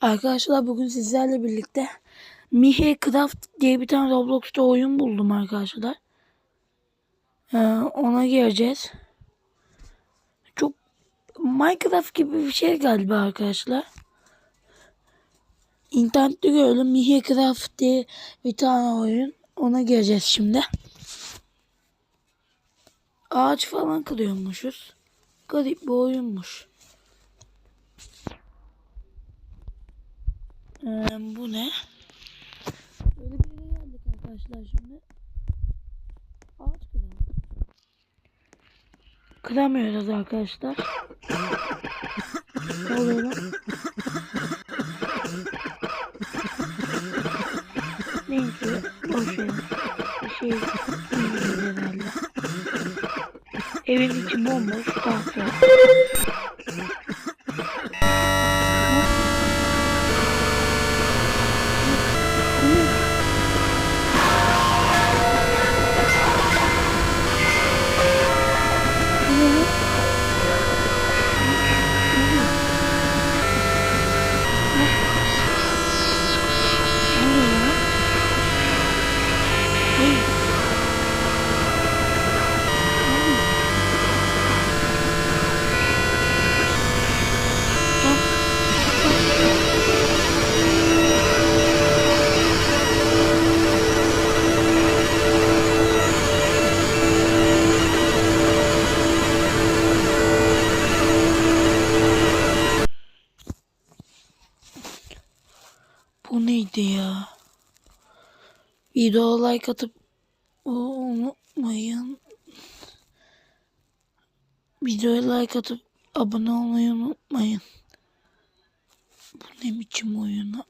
Arkadaşlar bugün sizlerle birlikte Mihe Craft diye bir tane Roblox'ta oyun buldum arkadaşlar. Ee, ona gireceğiz. Çok Minecraft gibi bir şey galiba arkadaşlar. İnternette gördüm Mihe Craft diye bir tane oyun. Ona gireceğiz şimdi. Ağaç falan kırıyormuşuz. Garip bir oyunmuş. Ee, bu ne? Böyle bir yere geldik arkadaşlar şimdi. Ağaç kıralım. Kıramıyoruz arkadaşlar. Ne oluyor lan? Neyse boş. Bir şey bilmiyoruz herhalde. Evin içi bomboş tahta. Bu neydi ya? Video like atıp unutmayın. Videoya like atıp abone olmayı unutmayın. Bu ne biçim oyun?